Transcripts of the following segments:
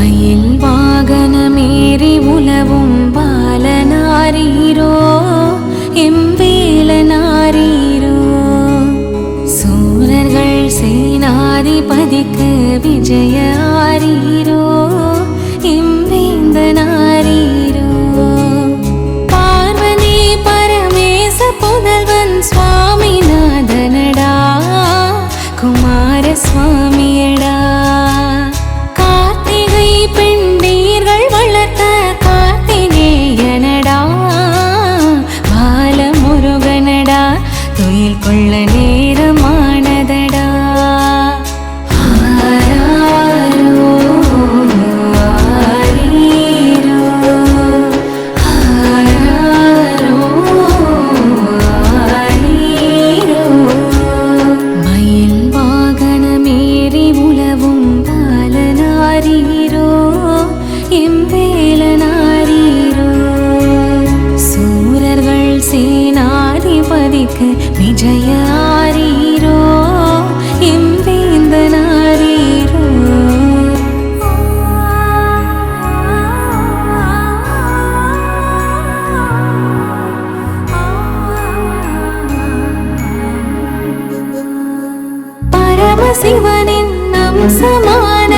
மயில் வாகனமேறி உலவும் பாலனாரீரோ? எம்பேலனாரீரோ சூரர்கள் சேனாதிபதிக்கு விஜயாரீரோ? சுவாமி நாதனடா குமாரசுவாமியடா പരമശിവനെന്നും സമാന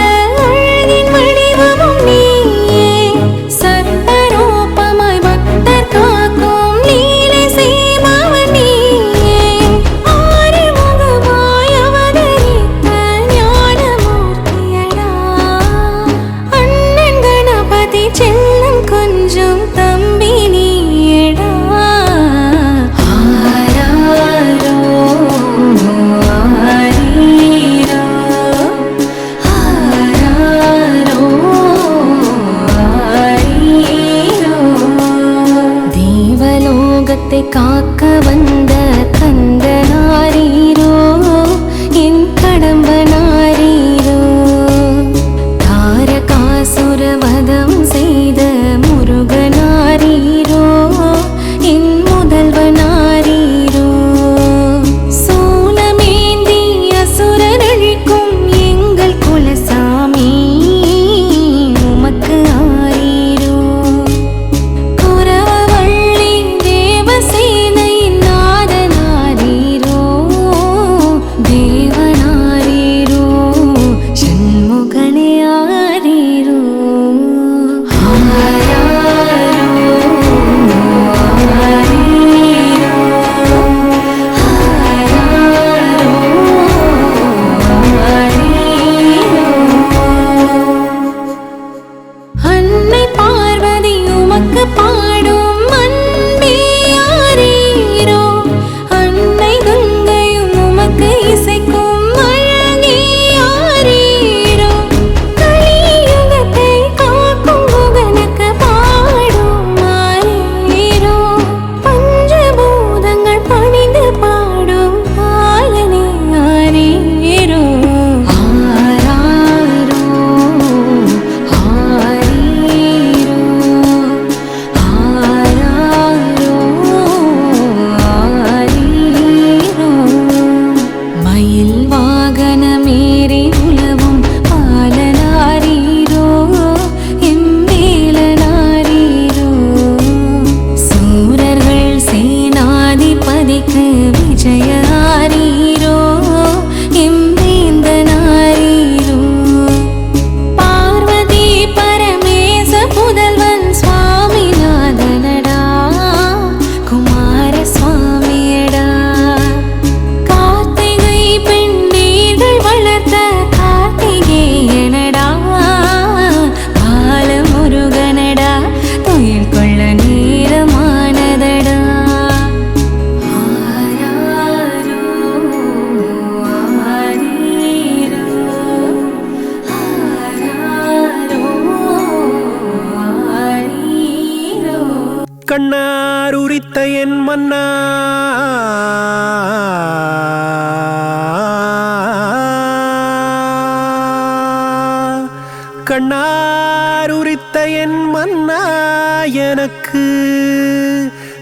யாருரித்த என் மன்னா எனக்கு.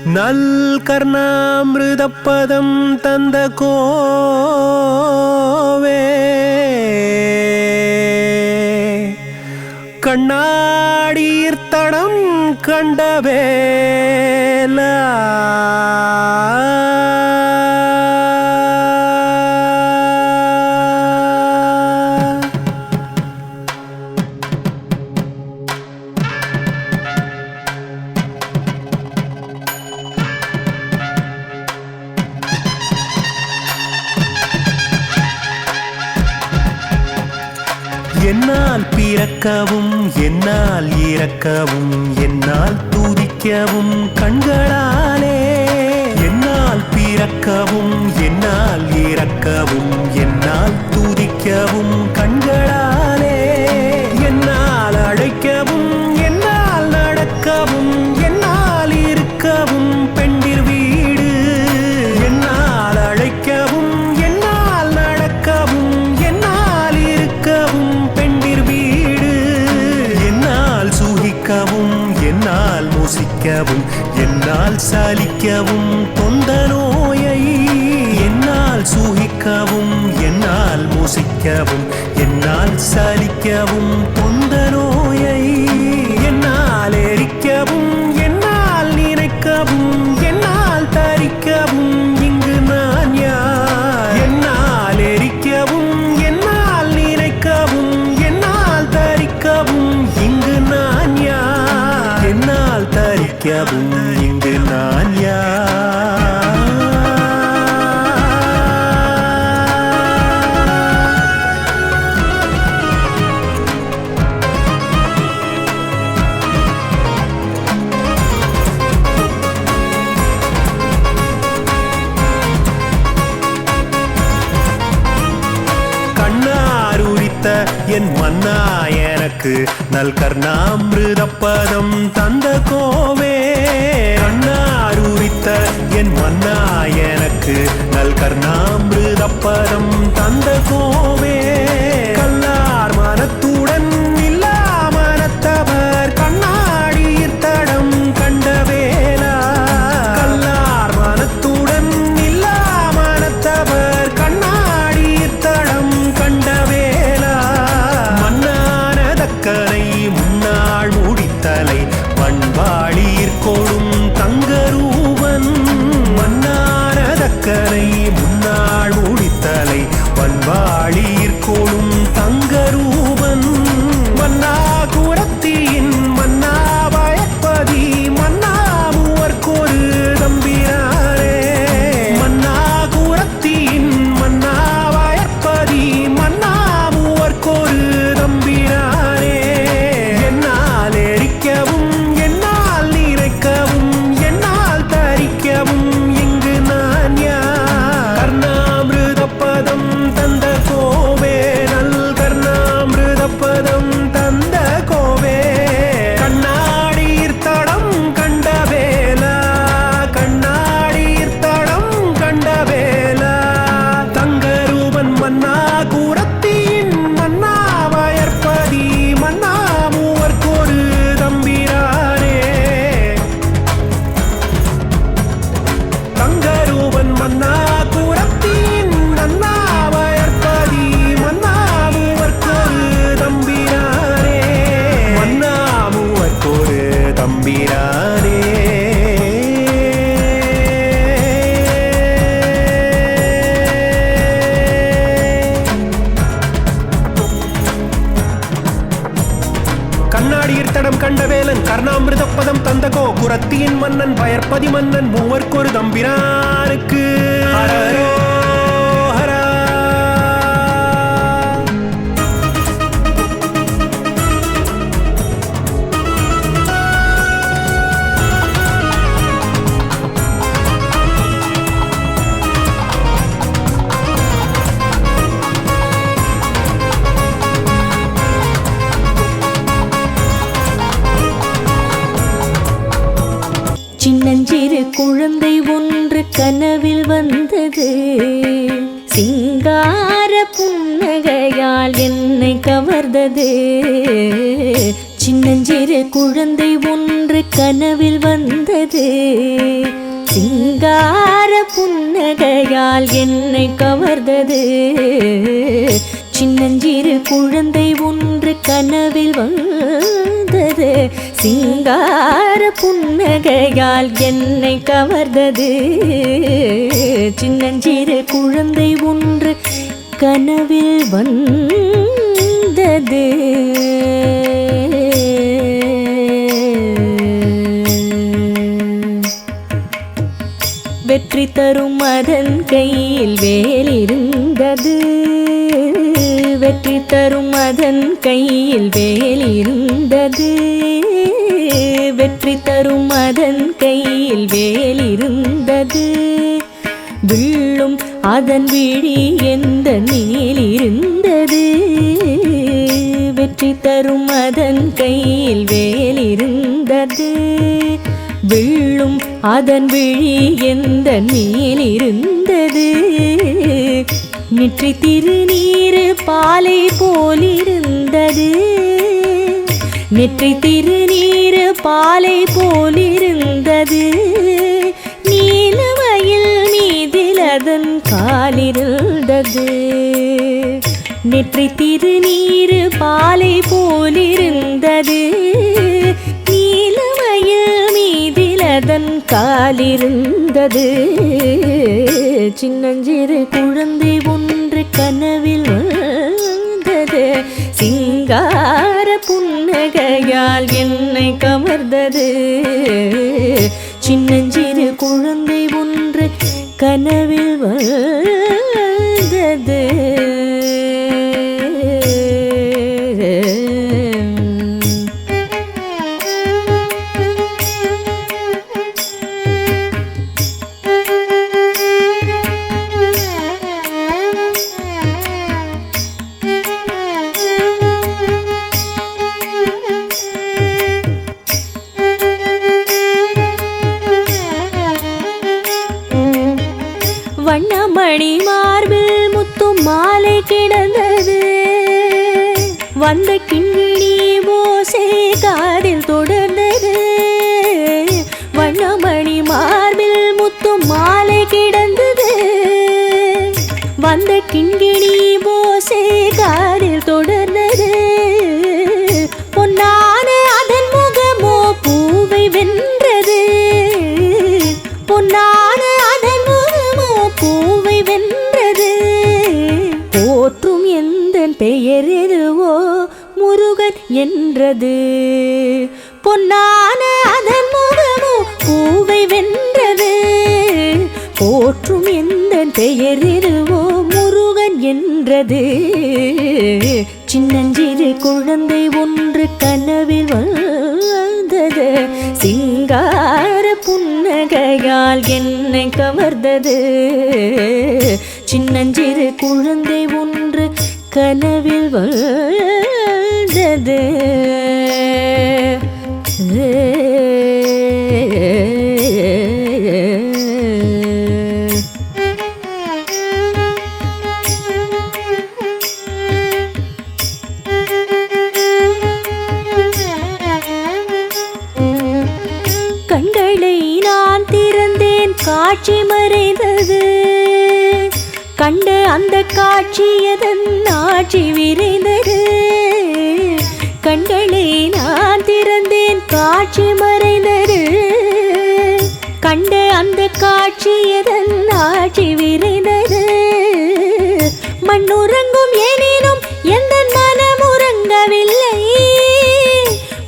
நல் கர்ணாமிருதப்பதம் தந்த கோவே. கண்ணாடீர்த்தடம் கண்டவே. பிறக்கவும் சலிக்கவும் என்னால் சலிக்கவும் தொந்த நோயை. என்னால் எரிக்கவும் என்னால் நினைக்கவும் என்னால் தரிக்கவும் இங்கு நான் யார்? என்னால் எரிக்கவும் என்னால் நினைக்கவும் என்னால் தரிக்கவும் இங்கு நான் யார்? என்னால் தரிக்கவும். அண்ணல் கர்ணாமிருதப்பதம் தந்த கோவே. அண்ணா அருளித்த என் மன்னா எனக்கு நல் கர்ணா கரை கர்ணாமிருத பதம் தந்த கோபுரத்தியின் மன்னன் பயற்பதி மன்னன் மூவர்க்கொரு தம்பிரானுக்கு குழந்தை ஒன்று கனவில் வந்தது. சிங்கார புன்னகையால் என்னை கவர்ந்தது. சின்னஞ்சிறு குழந்தை ஒன்று கனவில் வந்தது. சிங்கார புன்னகையால் என்னை கவர்ந்தது. சின்னஞ்சிறு குழந்தை ஒன்று சிங்கார புன்னகையால் என்னை கவர்ந்தது. சின்னஞ்சிறு குழந்தை ஒன்று கனவில் வந்தது. வெற்றி தரும் அதன் கையில் வேலிருந்தது. வெற்றி தரும் அதன் கையில் வேலிருந்தது. வெற்றி தரும் அதன் கையில் வேலிருந்தது. வில்லும் அதன் விழி எந்த நீலிருந்தது. வெற்றி தரும் அதன் கையில் வேலிருந்தது. வெள்ளும் அதன் விழி எந்த மேலிருந்தது நெற்றி திருநீர் பாலை போலிருந்தது. நெற்றி திருநீர் பாலை போலிருந்தது. நீலமயில் மீதில் அதன் காலிருந்தது. நெற்றி திருநீர் பாலை போலிருந்தது. அதன் காலிருந்தது. சின்னஞ்சிறு குழந்தை ஒன்று கனவில் வந்தது சிங்கார புன்னகையால் என்னை கவர்ந்தது. சின்னஞ்சிறு குழந்தை ஒன்று கனவில் வ வந்த கிண்கிணி போசே காரில் தொடர்ந்தது. என்னை கவர்ந்தது. சின்னஞ்சிறு குழந்தை ஒன்று கனவில் வந்தது மறைந்தது. கண்ட அந்த காட்சி எதன் ஆட்சி விரைந்தது? மண்ணுறங்கும் எனினும் எந்த மனம் உறங்கவில்லை.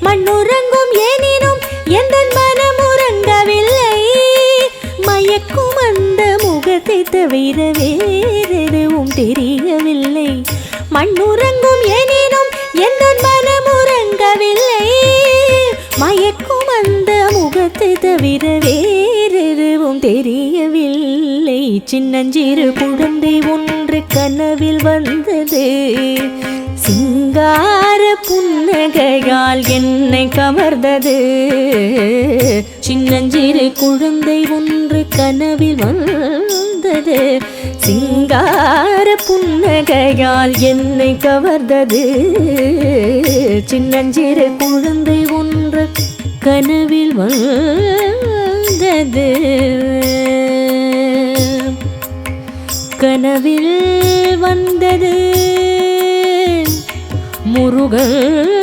மண்ணுறங்கும் எனினும் எந்த மனம் உறங்கவில்லை. மயக்கும் அந்த முகத்தை தவிரவே தவிர வேறெதுவும் தெரியவில்லை. சின்னஞ்சிறு குழந்தை ஒன்று கனவில் வந்தது. சிங்கார புன்னகையால் என்னை கவர்ந்தது. சின்னஞ்சிறு குழந்தை ஒன்று கனவில் வந்தது. சிங்கார புன்னகையால் என்னை கவர்ந்தது. சின்னஞ்சிறு குழந்தை ஒன்று கனவில் வந்தது. கனவில் வந்தது. முருகன்